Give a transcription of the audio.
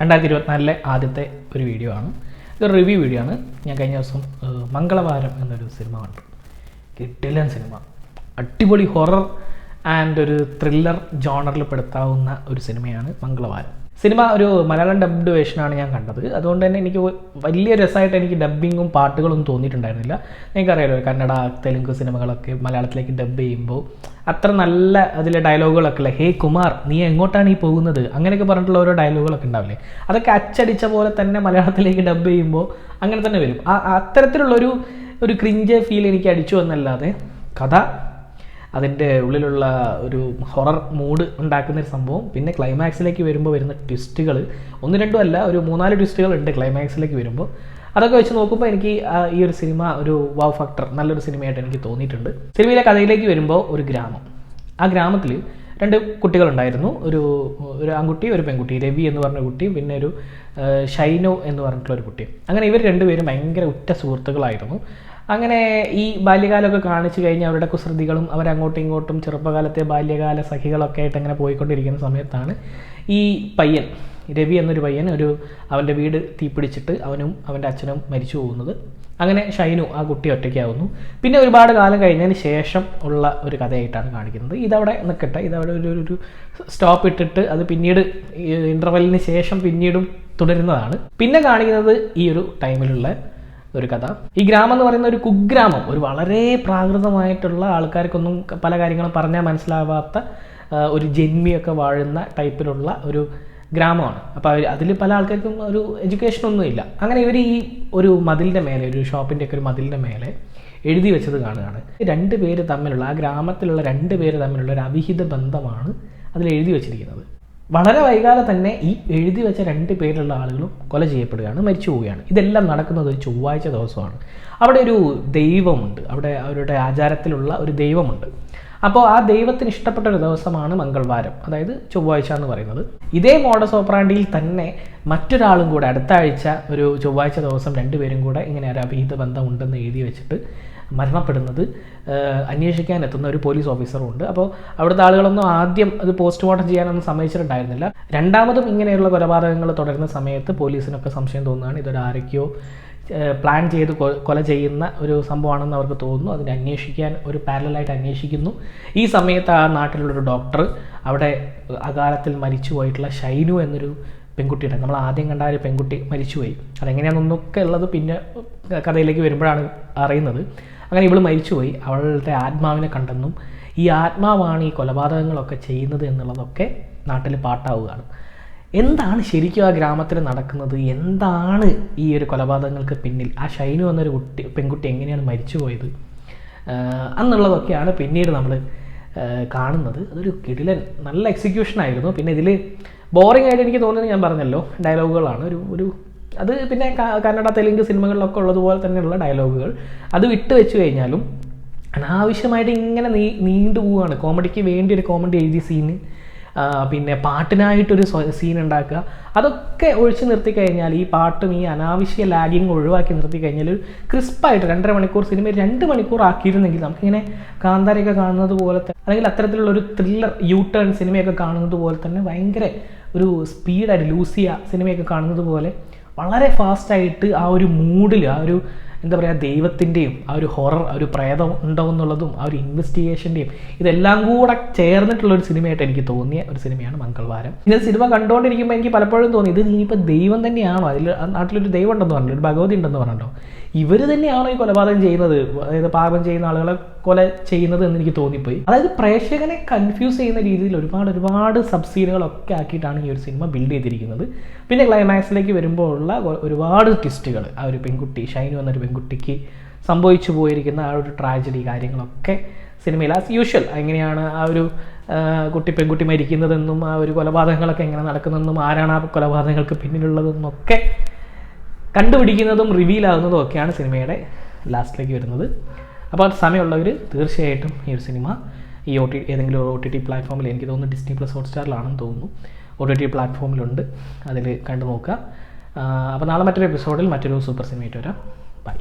രണ്ടായിരത്തി ഇരുപത്തിനാലിലെ ആദ്യത്തെ ഒരു വീഡിയോ ആണ്. ഇതൊരു റിവ്യൂ വീഡിയോ ആണ്. ഞാൻ കഴിഞ്ഞ ദിവസം മംഗളവാരം എന്നൊരു സിനിമ കണ്ടു. കിട്ടില്ല സിനിമ അടിപൊളി ഹൊറർ ആൻഡ് ഒരു ത്രില്ലർ ജോണറിൽ പെടുത്താവുന്ന ഒരു സിനിമയാണ് മംഗളവാരം. സിനിമ ഒരു മലയാളം ഡബ്ഡ് വേഷനാണ് ഞാൻ കണ്ടത്. അതുകൊണ്ട് തന്നെ എനിക്ക് വലിയ രസമായിട്ട് എനിക്ക് ഡബ്ബിങ്ങും പാട്ടുകളൊന്നും തോന്നിയിട്ടുണ്ടായിരുന്നില്ല. എനിക്കറിയാലോ കന്നഡ തെലുങ്ക് സിനിമകളൊക്കെ മലയാളത്തിലേക്ക് ഡബ് ചെയ്യുമ്പോൾ അത്ര നല്ല അതിലെ ഡയലോഗുകളൊക്കെ അല്ലേ? ഹേ കുമാർ നീ എങ്ങോട്ടാണ് ഈ പോകുന്നത്? അങ്ങനെയൊക്കെ പറഞ്ഞിട്ടുള്ള ഓരോ ഡയലോഗുകളൊക്കെ ഉണ്ടാവില്ലേ? അതൊക്കെ അച്ചടിച്ച പോലെ തന്നെ മലയാളത്തിലേക്ക് ഡബ് ചെയ്യുമ്പോൾ അങ്ങനെ തന്നെ വരും. അത്തരത്തിലുള്ളൊരു ഒരു ക്രിഞ്ച് ഫീൽ എനിക്ക് അടിച്ചു എന്നല്ലാതെ കഥ അതിന്റെ ഉള്ളിലുള്ള ഒരു ഹൊറർ മൂഡ് ഉണ്ടാക്കുന്ന ഒരു സംഭവം. പിന്നെ ക്ലൈമാക്സിലേക്ക് വരുമ്പോൾ വരുന്ന ട്വിസ്റ്റുകൾ ഒന്ന് രണ്ടും അല്ല ഒരു മൂന്നാൽ ട്വിസ്റ്റുകൾ ഉണ്ട് ക്ലൈമാക്സിലേക്ക് വരുമ്പോൾ അതൊക്കെ വെച്ച് നോക്കുമ്പോൾ എനിക്ക് ഈ ഒരു സിനിമ ഒരു വാവ് ഫാക്ടർ നല്ലൊരു സിനിമയായിട്ട് എനിക്ക് തോന്നിയിട്ടുണ്ട്. സിനിമയിലെ കഥയിലേക്ക് വരുമ്പോൾ ഒരു ഗ്രാമം. ആ ഗ്രാമത്തിൽ രണ്ട് കുട്ടികളുണ്ടായിരുന്നു. ഒരു ഒരു ആൺകുട്ടി ഒരു പെൺകുട്ടി രവി എന്ന് പറഞ്ഞ കുട്ടി പിന്നെ ഒരു ഷൈനോ എന്ന് പറഞ്ഞിട്ടുള്ള ഒരു കുട്ടി. അങ്ങനെ ഇവർ രണ്ടുപേരും ഭയങ്കര ഉറ്റ സുഹൃത്തുക്കളായിരുന്നു. അങ്ങനെ ഈ ബാല്യകാലമൊക്കെ കാണിച്ചു കഴിഞ്ഞാൽ അവരുടെ കുസൃതികളും അവരങ്ങോട്ടും ഇങ്ങോട്ടും ചെറുപ്പകാലത്തെ ബാല്യകാല സഖികളൊക്കെ ആയിട്ട് അങ്ങനെ പോയിക്കൊണ്ടിരിക്കുന്ന സമയത്താണ് ഈ പയ്യൻ രവി എന്നൊരു പയ്യൻ ഒരു അവന്റെ വീട് തീപിടിച്ചിട്ട് അവനും അവന്റെ അച്ഛനും മരിച്ചു പോകുന്നത്. അങ്ങനെ ഷൈനു ആ കുട്ടി ഒറ്റയ്ക്കാവുന്നു. പിന്നെ ഒരുപാട് കാലം കഴിഞ്ഞതിന് ശേഷം ഉള്ള ഒരു കഥയായിട്ടാണ് കാണിക്കുന്നത്. ഇതവിടെ നിൽക്കട്ടെ. ഇതവിടെ ഒരു ഒരു സ്റ്റോപ്പ് ഇട്ടിട്ട് അത് പിന്നീട് ഇന്റർവെല്ലിന് ശേഷം പിന്നീടും തുടരുന്നതാണ്. പിന്നെ കാണിക്കുന്നത് ഈ ഒരു ടൈമിലുള്ള ഒരു കഥ. ഈ ഗ്രാമം എന്ന് പറയുന്ന ഒരു കുഗ്രാമം ഒരു വളരെ പ്രാകൃതമായിട്ടുള്ള ആൾക്കാർക്കൊന്നും പല കാര്യങ്ങളും പറഞ്ഞാൽ മനസ്സിലാവാത്ത ഒരു ജന്മിയൊക്കെ വാഴുന്ന ടൈപ്പിലുള്ള ഒരു ഗ്രാമമാണ്. അപ്പോൾ അവർ അതിൽ പല ആൾക്കാർക്കും ഒരു എഡ്യൂക്കേഷൻ ഒന്നും ഇല്ല. അങ്ങനെ ഇവർ ഈ ഒരു മതിലിന്റെ മേലെ ഒരു ഷോപ്പിന്റെ ഒക്കെ ഒരു മതിലിന്റെ മേലെ എഴുതി വെച്ചത് കാണുകയാണ്. രണ്ട് പേര് തമ്മിലുള്ള ആ ഗ്രാമത്തിലുള്ള രണ്ട് പേര് തമ്മിലുള്ള ഒരു അവിഹിത ബന്ധമാണ് അതിൽ എഴുതി വെച്ചിരിക്കുന്നത്. വളരെ വൈകാതെ തന്നെ ഈ എഴുതി വെച്ച രണ്ട് പേരുള്ള ആളുകളും കൊല ചെയ്യപ്പെടുകയാണ് മരിച്ചു പോവുകയാണ്. ഇതെല്ലാം നടക്കുന്നത് ഒരു ചൊവ്വാഴ്ച ദിവസമാണ്. അവിടെ ഒരു ദൈവമുണ്ട്. അവിടെ അവരുടെ ആചാരത്തിലുള്ള ഒരു ദൈവമുണ്ട്. അപ്പോൾ ആ ദൈവത്തിന് ഇഷ്ടപ്പെട്ട ഒരു ദിവസമാണ് മംഗൾവാരം അതായത് ചൊവ്വാഴ്ച എന്ന് പറയുന്നത്. ഇതേ മോഡസ് ഓപ്പറാണ്ടിയിൽ തന്നെ മറ്റൊരാളും കൂടെ അടുത്ത ആഴ്ച ഒരു ചൊവ്വാഴ്ച ദിവസം രണ്ടുപേരും കൂടെ ഇങ്ങനെ ഒരു അഭിഹിത ബന്ധം ഉണ്ടെന്ന് എഴുതി വെച്ചിട്ട് മരണപ്പെടുന്നത് അന്വേഷിക്കാൻ എത്തുന്ന ഒരു പോലീസ് ഓഫീസറും ഉണ്ട് അപ്പോൾ അവിടുത്തെ ആളുകളൊന്നും ആദ്യം അത് പോസ്റ്റ്മോർട്ടം ചെയ്യാനൊന്നും സമ്മതിച്ചിട്ടുണ്ടായിരുന്നില്ല. രണ്ടാമതും ഇങ്ങനെയുള്ള കൊലപാതകങ്ങൾ തുടരുന്ന സമയത്ത് പോലീസിനൊക്കെ സംശയം തോന്നുകയാണ് ഇതൊരു ആരൊക്കെയോ പ്ലാൻ ചെയ്ത് കൊല ചെയ്യുന്ന ഒരു സംഭവമാണെന്ന് അവർക്ക് തോന്നുന്നു. അതിനെ അന്വേഷിക്കാൻ ഒരു പാരലായിട്ട് അന്വേഷിക്കുന്നു. ഈ സമയത്ത് ആ നാട്ടിലുള്ളൊരു ഡോക്ടർ അവിടെ അകാലത്തിൽ മരിച്ചു പോയിട്ടുള്ള ഷൈനു എന്നൊരു പെൺകുട്ടിയുടെ നമ്മൾ ആദ്യം കണ്ട ഒരു പെൺകുട്ടി മരിച്ചുപോയി. അതെങ്ങനെയാണെന്നൊക്കെ ഉള്ളത് പിന്നെ കഥയിലേക്ക് വരുമ്പോഴാണ് അറിയുന്നത്. അങ്ങനെ ഇവൾ മരിച്ചുപോയി. അവളുടെ ആത്മാവിനെ കണ്ടെന്നും ഈ ആത്മാവാണ് ഈ കൊലപാതകങ്ങളൊക്കെ ചെയ്യുന്നത് എന്നുള്ളതൊക്കെ നാട്ടിൽ പാട്ടാവുകയാണ്. എന്താണ് ശരിക്കും ആ ഗ്രാമത്തിൽ നടക്കുന്നത്? എന്താണ് ഈ ഒരു കൊലപാതകങ്ങൾക്ക് പിന്നിൽ? ആ ഷൈനു എന്നൊരു കുട്ടി പെൺകുട്ടി എങ്ങനെയാണ് മരിച്ചുപോയത്? എന്നുള്ളതൊക്കെയാണ് പിന്നീട് നമ്മൾ കാണുന്നത്. അതൊരു കിടിലൻ നല്ല എക്സിക്യൂഷൻ ആയിരുന്നു. പിന്നെ ഇതിൽ ബോറിംഗ് ആയിട്ട് എനിക്ക് തോന്നുന്നത് ഞാൻ പറഞ്ഞല്ലോ. ഡയലോഗുകളാണ് ഒരു ഒരു അത് പിന്നെ കന്നഡ തെലുങ്ക് സിനിമകളിലൊക്കെ ഉള്ളതുപോലെ തന്നെയുള്ള ഡയലോഗുകൾ. അത് വിട്ടു വെച്ച് കഴിഞ്ഞാലും അനാവശ്യമായിട്ട് ഇങ്ങനെ നീ നീണ്ടു പോവുകയാണ് കോമഡിക്ക് വേണ്ടി ഒരു കോമഡി എഴുതിയ സീന് പിന്നെ പാട്ടിനായിട്ടൊരു സീൻ ഉണ്ടാക്കുക. അതൊക്കെ ഒഴിച്ച് നിർത്തി കഴിഞ്ഞാൽ ഈ പാട്ടും ഈ അനാവശ്യ ലാഗിങ് ഒഴിവാക്കി നിർത്തി കഴിഞ്ഞാൽ ഒരു ക്രിസ്പായിട്ട് രണ്ടര മണിക്കൂർ സിനിമ രണ്ട് മണിക്കൂർ ആക്കിയിരുന്നെങ്കിൽ നമുക്കിങ്ങനെ കാന്താരയൊക്കെ കാണുന്നത് പോലെ തന്നെ അല്ലെങ്കിൽ അത്തരത്തിലുള്ള ഒരു ത്രില്ലർ യൂ ടേൺ സിനിമയൊക്കെ കാണുന്നത് പോലെ തന്നെ ഭയങ്കര ഒരു സ്പീഡായിട്ട് ലൂസിയ സിനിമയൊക്കെ കാണുന്നത് പോലെ വളരെ ഫാസ്റ്റായിട്ട് ആ ഒരു മൂഡിൽ ആ ഒരു എന്താ പറയുക ദൈവത്തിന്റെയും ആ ഒരു ഹൊറർ ആ ഒരു പ്രേതം ഉണ്ടോ എന്നുള്ളതും ആ ഒരു ഇൻവെസ്റ്റിഗേഷന്റെയും ഇതെല്ലാം കൂടെ ചേർന്നിട്ടുള്ള ഒരു സിനിമയായിട്ട് എനിക്ക് തോന്നിയ ഒരു സിനിമയാണ് മംഗൾവാരം. ഇത് സിനിമ കണ്ടുകൊണ്ടിരിക്കുമ്പോൾ എനിക്ക് പലപ്പോഴും തോന്നി ഇത് ഇനിയിപ്പോൾ ദൈവം തന്നെയാണോ? അതിൽ നാട്ടിലൊരു ദൈവം ഉണ്ടെന്ന് പറഞ്ഞു ഒരു ഭഗവതി ഉണ്ടെന്ന് പറഞ്ഞോ ഇവർ തന്നെയാണോ ഈ കൊലപാതകം ചെയ്യുന്നത്? അതായത് പാപം ചെയ്യുന്ന ആളുകളെ കൊല ചെയ്യുന്നത് എന്ന് എനിക്ക് തോന്നിപ്പോയി. അതായത് പ്രേക്ഷകനെ കൺഫ്യൂസ് ചെയ്യുന്ന രീതിയിൽ ഒരുപാട് ഒരുപാട് സബ്സീനുകളൊക്കെ ആക്കിയിട്ടാണ് ഈ ഒരു സിനിമ ബിൽഡ് ചെയ്തിരിക്കുന്നത്. പിന്നെ ക്ലൈമാക്സിലേക്ക് വരുമ്പോൾ ഉള്ള ഒരുപാട് ട്വിസ്റ്റുകൾ ആ ഒരു പെൺകുട്ടി ഷൈനു എന്നൊരു പെൺകുട്ടിക്ക് സംഭവിച്ചു പോയിരിക്കുന്ന ആ ഒരു ട്രാജഡി കാര്യങ്ങളൊക്കെ സിനിമയിൽ ആസ് യൂഷ്വൽ എങ്ങനെയാണ് ആ ഒരു കുട്ടി പെൺകുട്ടി മരിക്കുന്നതെന്നും ആ ഒരു കൊലപാതകങ്ങളൊക്കെ എങ്ങനെ നടക്കുന്നതെന്നും ആരാണ് ആ കൊലപാതകങ്ങൾക്ക് പിന്നിലുള്ളതെന്നും ഒക്കെ കണ്ടുപിടിക്കുന്നതും റിവീൽ ആകുന്നതും ഒക്കെയാണ് സിനിമയുടെ ലാസ്റ്റിലേക്ക് വരുന്നത്. അപ്പോൾ സമയമുള്ളവർ തീർച്ചയായിട്ടും ഈ ഒരു സിനിമ ഈ ഒ ടി ഏതെങ്കിലും ഒ ടി ടി പ്ലാറ്റ്ഫോമിൽ എനിക്ക് തോന്നുന്നു ഡിസ്നി പ്ലസ് ഹോട്ട്സ്റ്റാറിലാണെന്ന് തോന്നുന്നു. ഒ ടി ടി പ്ലാറ്റ്ഫോമിലുണ്ട് അതിൽ കണ്ടു നോക്കുക. അപ്പോൾ നാളെ മറ്റൊരു എപ്പിസോഡിൽ മറ്റൊരു സൂപ്പർ സിനിമയായിട്ട് വരാം. ബൈ